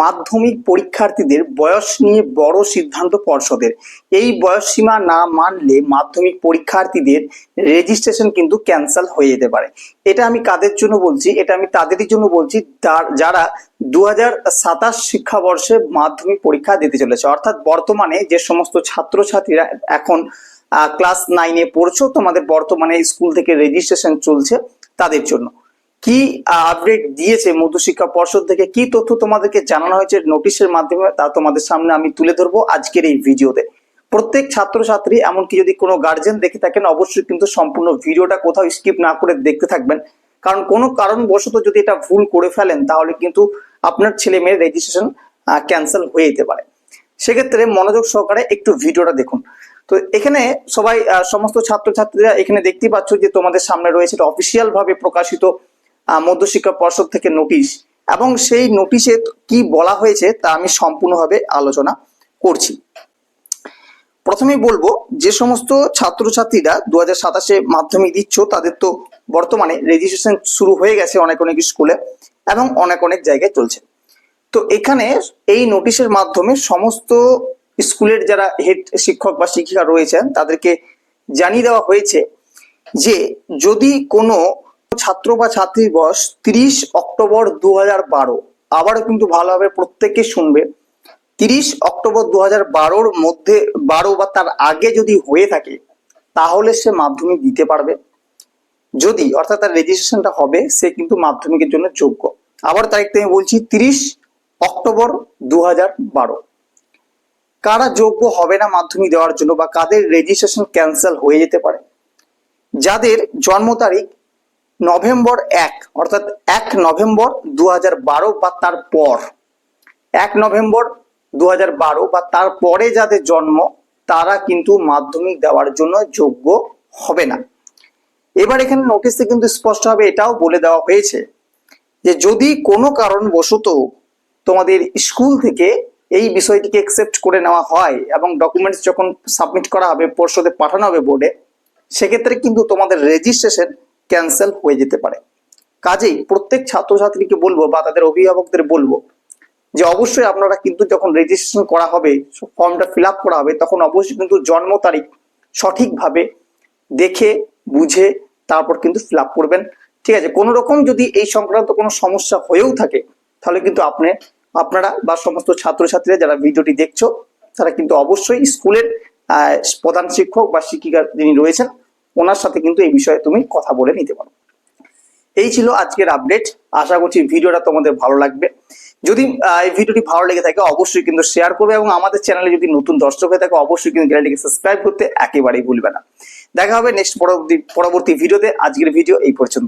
মাধ্যমিক পরীক্ষার্থীদের বয়স নিয়ে বড় সিদ্ধান্ত পর্ষদের। এই বয়স সীমা না মানলে মাধ্যমিক পরীক্ষার্থীদের রেজিস্ট্রেশন কিন্তু ক্যান্সেল হয়ে যেতে পারে। এটা আমি কাদের জন্য বলছি? এটা আমি তাদেরই জন্য বলছি যারা দু হাজার সাতাশ শিক্ষাবর্ষে মাধ্যমিক পরীক্ষা দিতে চলেছে। অর্থাৎ বর্তমানে যে সমস্ত ছাত্রছাত্রীরা এখন ক্লাস নাইনে পড়ছো, তোমাদের বর্তমানে স্কুল থেকে রেজিস্ট্রেশন চলছে তাদের জন্য। কি আপডেট দিয়েছে মধ্যশিক্ষা পর্ষদ থেকে? কি তথ্য তোমাদেরকে জানানো হয়েছে নোটিশের মাধ্যমে, তা তোমাদের সামনে আমি তুলে ধরবো আজকের এই ভিডিওতে। প্রত্যেক ছাত্রছাত্রী, এমনকি যদি কোনো গার্জেন দেখে থাকেন, অবশ্যই কিন্তু সম্পূর্ণ ভিডিওটা কোথাও স্কিপ না করে দেখতে থাকবেন। কারণ কোনো কারণবশত যদি এটা ভুল করে ফেলেন, তাহলে কিন্তু আপনার ছেলে মেয়ের রেজিস্ট্রেশন ক্যান্সেল হয়ে যেতে পারে। সেক্ষেত্রে মনোযোগ সহকারে একটু ভিডিওটা দেখুন। তো এখানে সবাই সমস্ত ছাত্রছাত্রীরা এখানে দেখতে পাচ্ছ যে তোমাদের সামনে রয়েছে অফিসিয়াল ভাবে প্রকাশিত মধ্যশিক্ষা পর্ষদ থেকে নোটিশ এবং সেই নোটিশে কি বলা হয়েছে তা আমি সম্পূর্ণভাবে আলোচনা করছি। প্রথমেই বলব, যে সমস্ত ছাত্রছাত্রীরা দু হাজার সাতাশে মাধ্যমিক দিচ্ছ, তাদের তো বর্তমানে রেজিস্ট্রেশন শুরু হয়ে গেছে অনেক অনেক স্কুলে এবং অনেক অনেক জায়গায় চলছে। তো এখানে এই নোটিশের মাধ্যমে সমস্ত স্কুলের যারা হেড শিক্ষক বা শিক্ষিকা রয়েছেন, তাদেরকে জানিয়ে দেওয়া হয়েছে যে যদি কোনো ছাত্র বা ছাত্রীর বয়স তিরিশ অক্টোবর দু হাজার বারো। আবারও কিন্তু ভালোভাবে প্রত্যেকে শুনবে। তিরিশ অক্টোবর দু হাজার বারোর মধ্যে বারো বা তার আগে যদি হয়ে থাকে, তাহলে সে মাধ্যমিক দিতে পারবে। যদি, অর্থাৎ তার রেজিস্ট্রেশনটা হবে, সে কিন্তু মাধ্যমিকের জন্য যোগ্য। আবার তারিখটা আমি বলছি, তিরিশ অক্টোবর দু হাজার বারো। কারা যোগ্য হবে না মাধ্যমিক দেওয়ার জন্য বা কাদের রেজিস্ট্রেশন ক্যান্সেল হয়ে যেতে পারে? যাদের জন্ম তারিখ নভেম্বর এক, অর্থাৎ এক নভেম্বর দু হাজার বারো বা তার পর। এক নভেম্বর দু হাজার বারো বা তার পরে যাদের জন্ম, তারা কিন্তু মাধ্যমিক দেওয়ার জন্য যোগ্য হবে না। এবার এখানে নোটিশে কিন্তু স্পষ্টভাবে এটাও বলে দেওয়া হয়েছে যে যদি কোনো কারণবশত তোমাদের স্কুল থেকে এই বিষয়টিকে একসেপ্ট করে নেওয়া হয় এবং ডকুমেন্টস যখন সাবমিট করা হবে, পর্ষদে পাঠানো হবে বোর্ডে সেক্ষেত্রে কিন্তু তোমাদের রেজিস্ট্রেশন ক্যান্সেল হয়ে যেতে পারে। কাজেই প্রত্যেক ছাত্রছাত্রীকে বলব বা তাদের অভিভাবকদের বলব যে অবশ্যই আপনারা কিন্তু যখন রেজিস্ট্রেশন করা হবে ফর্মটা ফিল করা হবে, তখন অবশ্যই কিন্তু জন্ম তারিখ সঠিকভাবে দেখে, বুঝে তারপর কিন্তু ফিল করবেন। ঠিক আছে, কোনো রকম যদি এই সংক্রান্ত কোনো সমস্যা হয়েও থাকে, তাহলে কিন্তু আপনি, আপনারা বা সমস্ত ছাত্রছাত্রীরা যারা ভিডিওটি দেখছ, তারা কিন্তু অবশ্যই স্কুলের প্রধান শিক্ষক বা শিক্ষিকা যিনি রয়েছেন ওনার সাথে কিন্তু এই বিষয়ে তুমি কথা বলে নিতে পারো। এই ছিল আজকের আপডেট আশা করছি ভিডিওটা তোমাদের ভালো লাগবে। যদি এই ভিডিওটি ভালো লেগে থাকে, অবশ্যই কিন্তু শেয়ার করবে এবং আমাদের চ্যানেলে যদি নতুন দর্শক হয়ে থাকে, অবশ্যই কিন্তু চ্যানেলটিকে সাবস্ক্রাইব করতে একেবারেই ভুলবে না। দেখা হবে নেক্সট পরবর্তী পরবর্তী ভিডিওতে। আজকের ভিডিও এই পর্যন্ত।